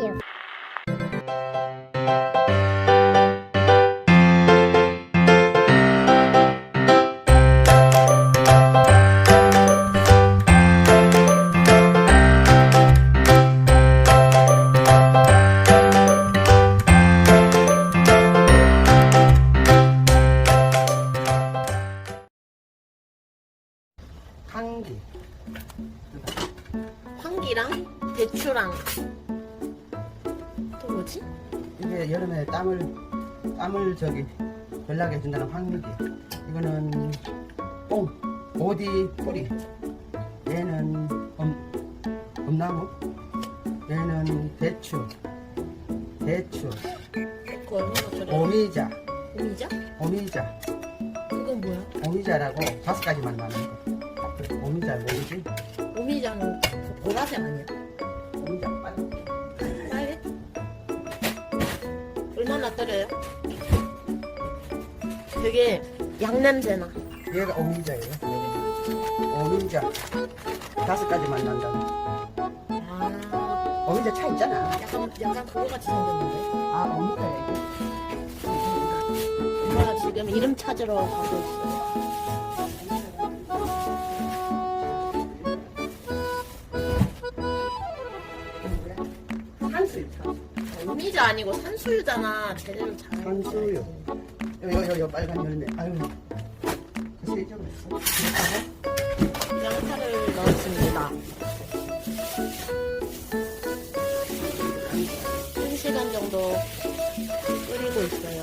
you. 땀을 땀을 저기 별나게 해준다는 황기 이거는 뽕 오디 뿌리 얘는 엄, 엄나무 얘는 대추 대추 그거 얼마나 어. 저래? 오미자 오미자? 오미자 그건 뭐야? 오미자라고 다섯 가지만 많은 거 오미자 모르지? 오미자는 그 보라색 아니야? 떨어요? 되게 양냄새나. 얘가 오미자예요? 오미자. 다섯 가지만 난다 아. 오미자 차 있잖아. 약간 약간 그거 같이 생겼는데. 아 이게 엄마가 지금 이름 찾으러 가고 있어요 오미자 아니고 산수유잖아 제대로 잘 산수유. 여기 여기 빨간 열매 아유 잊어버렸어 양파를 넣었습니다 1시간 정도 끓이고 있어요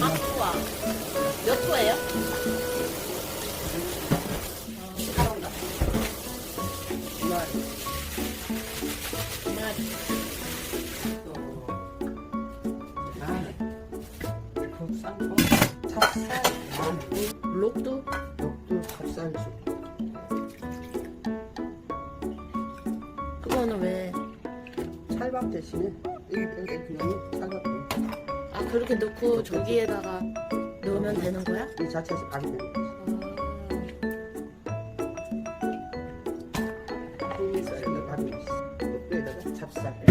아, 좋아. 몇 호예요? 그거는 왜? 찰밥 대신에 이게 이렇게 그냥 찰밥이에요 아 그렇게 넣고 저기에다가 넣으면 되는 거야? 이 자체에서 가게 되는 거지. 콩쌀에다 밥이 있어. 녹두에다가 찹쌀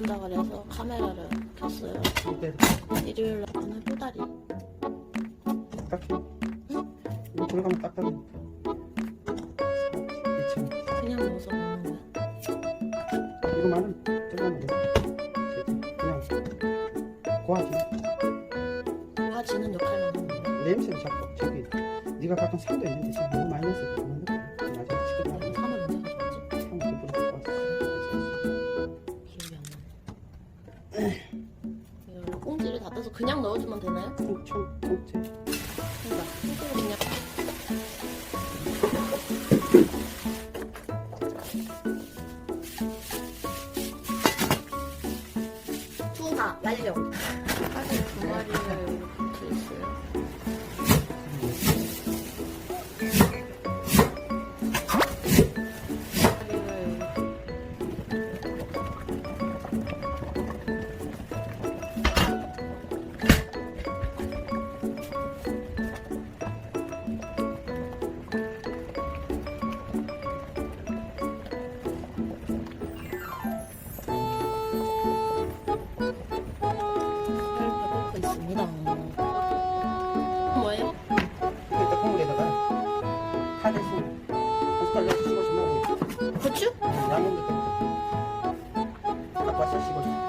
해준다 그래서 카메라를 켰어요. 일요일 날 오늘 또다리. 딱히 이거 들어가면 딱딱해 이천 그냥 넣어서 먹는 거야. 이거만은 들어가면 돼 그냥 고하지 고아지는 역할만 하는 거야. 냄새를 잡고 저기 네가 갖고 산도 있는데 지금 이걸 꽁지를 다 떠서 그냥 넣어주면 되나요? 총총 총체 그러니까 꽁지를 그냥.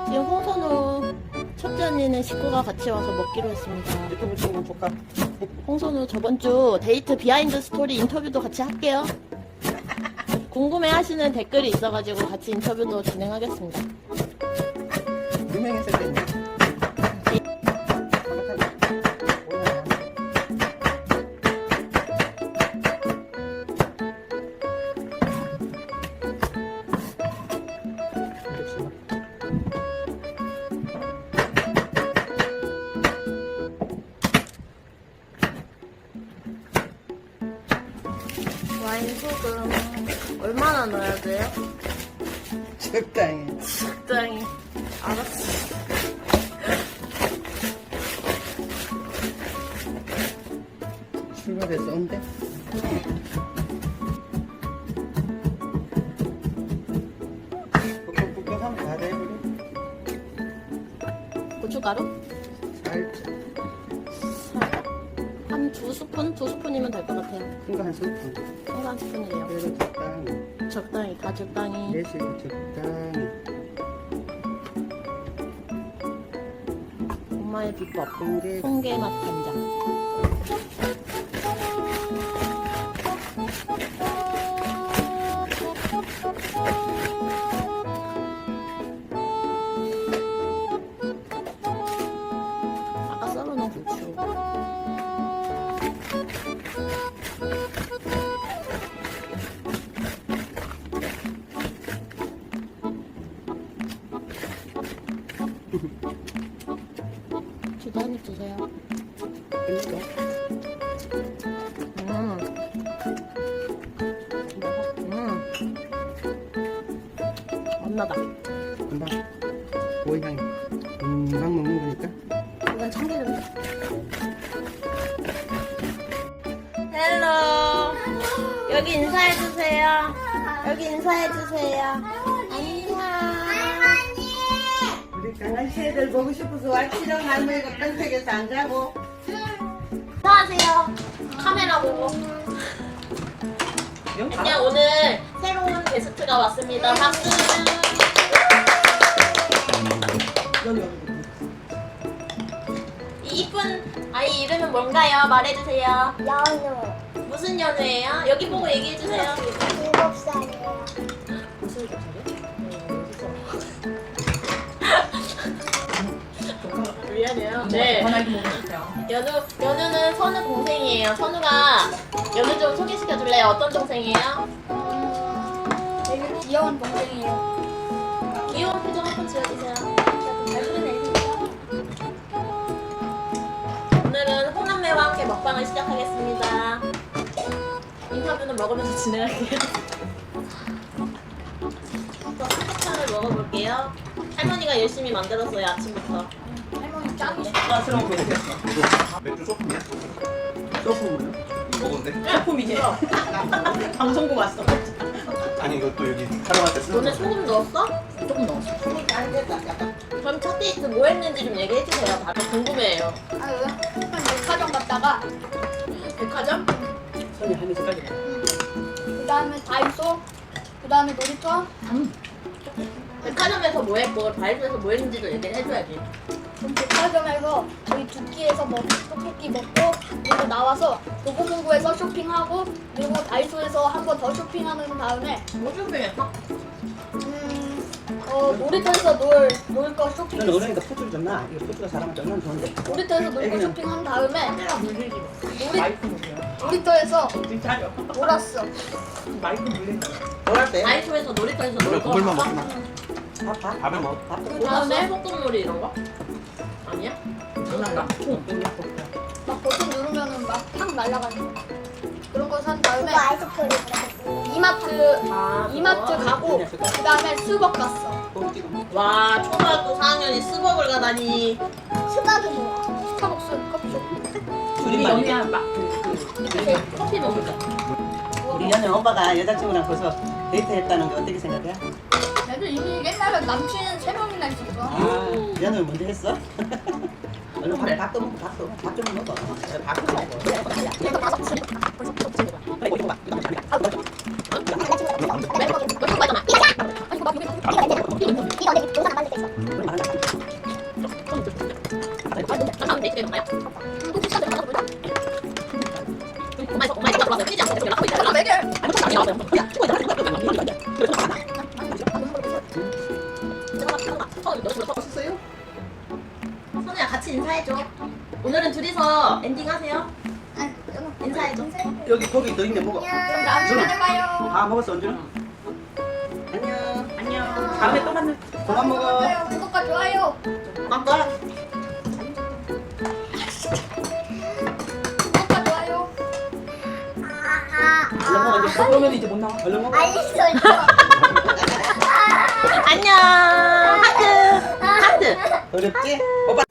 지금 홍선우 첫째 언니는 식구가 같이 와서 먹기로 했습니다. 유튜브 친구 조카 홍선우 저번 주 데이트 비하인드 스토리 인터뷰도 같이 할게요. 궁금해 하시는 댓글이 있어가지고 같이 인터뷰도 진행하겠습니다. 유명했을 때 얼마나 넣어야 돼요? 적당히. 적당히. 알았어. 출발해서 온대. 뻑뻑뻑뻑하면 다 돼버려. 고춧가루? 살짝. 한두 스푼? 두 스푼이면 될 것 같아요. 큰거 한 스푼. 한한 스푼이래요. 그리고 적당히. 적당히, 다 적당히. 매실도 적당히. 엄마의 비법. 공개. 홍게맛 간장. 금방 고향이 금방 먹는 거니까. 이건 참기름. 헬로. 여기 인사해주세요. 여기 인사해주세요. 안녕. 우리 강아지 애들 보고 싶어서 왔지롱 할머니가 딴색에서 안 자고. 안녕하세요. 카메라 보고. 안녕, 오늘 새로운 게스트가 왔습니다. 박수. 이 이쁜 아이 이름은 뭔가요? 말해주세요. 연우 무슨 연우예요? 여기 보고 얘기해주세요. 일곱 살이에요. 무슨 미안해요. 네. 연우, 연우는 선우 동생이에요. 선우가 연우 좀 소개시켜 줄래요? 어떤 동생이에요? 되게 귀여운 동생이에요. 귀여운 표정 한 번 지어주세요. 먹방을 시작하겠습니다. 인터뷰는 먹으면서 진행할게요. 또 핫도그를 먹어볼게요. 할머니가 열심히 만들었어요 아침부터. 할머니 짱이 가스러운 거 됐어. 맥주 소품이야? 소품은요? 먹었는데? 소품이지. 방송국 왔어. 아니 또 여기 촬영할 때 쓰는 오늘 거 소금 넣었어? 조금 넣었어. 안 됐다. 약간. 그럼 첫 데이트 뭐 했는지 좀 얘기해 주세요. 다들 궁금해요. 아 왜? 갔다가 백화점? 손이 한 입까지. 그 다음에 다이소 그 다음에 놀이터 백화점에서 뭐 했고 다이소에서 뭐 했는지도 얘기를 해줘야지. 그럼 백화점에서 저희 두끼에서 먹 떡볶이 먹고 그리고 나와서 도보문구에서 쇼핑하고 그리고 다이소에서 한 번 더 쇼핑하는 다음에 뭐 쇼핑했어? 놀이터에서 놀 놀거 너는 쇼핑했어. 어른이니까 푸주를 좀 나. 이거 푸주가 사람을 얼마나 좋은데. 놀이터에서 놀거 애기는- 쇼핑한 다음에 카메라 물리기. 놀이, 놀이터에서 놀았어. 뭐할 때? 다이소에서 놀이터에서 원래 놀 거. 그걸만 봤어? 먹구나. 밥, 밥. 밥을 먹어 밥. 그? 다음에 소꿉놀이 이런 거? 아니야? 장난감. 막 버튼 누르면은 막팍 날아가는 거. 그런 거 산 다음에 이마트 아, 이마트? 가고 그 다음에 수박 갔어. 와 초등학교 4학년이 스벅을 가다니. 수박이 뭐야? 스타벅스 커피숍. 줄임말이야. 커피 먹을까? 우리 연애 오빠가 여자친구랑 벌써 데이트했다는 게 어떻게 생각해? 걔도 이미 옛날에 남친 세 명이나 있었어. 아, 연애 먼저 했어? 얼른 밥, 밥도 먹고 밥도 밥좀 먹어. 그래, 밥도 먹어. 이거. 이거. 선우야 같이 인사해줘. 오늘은 둘이서 엔딩 하세요. 인사해줘. 여기 고기 더 있네 먹어. 봐요. 다 먹었어 언제? 안녕. 안녕. 다음에 또 만나. 그만 먹어. 구독과 좋아요. 구독과 좋아요. 얼른 먹어 이제 못 나와. 얼른 먹어. 알겠어. 안녕 하트 하트 어렵지? 오빠.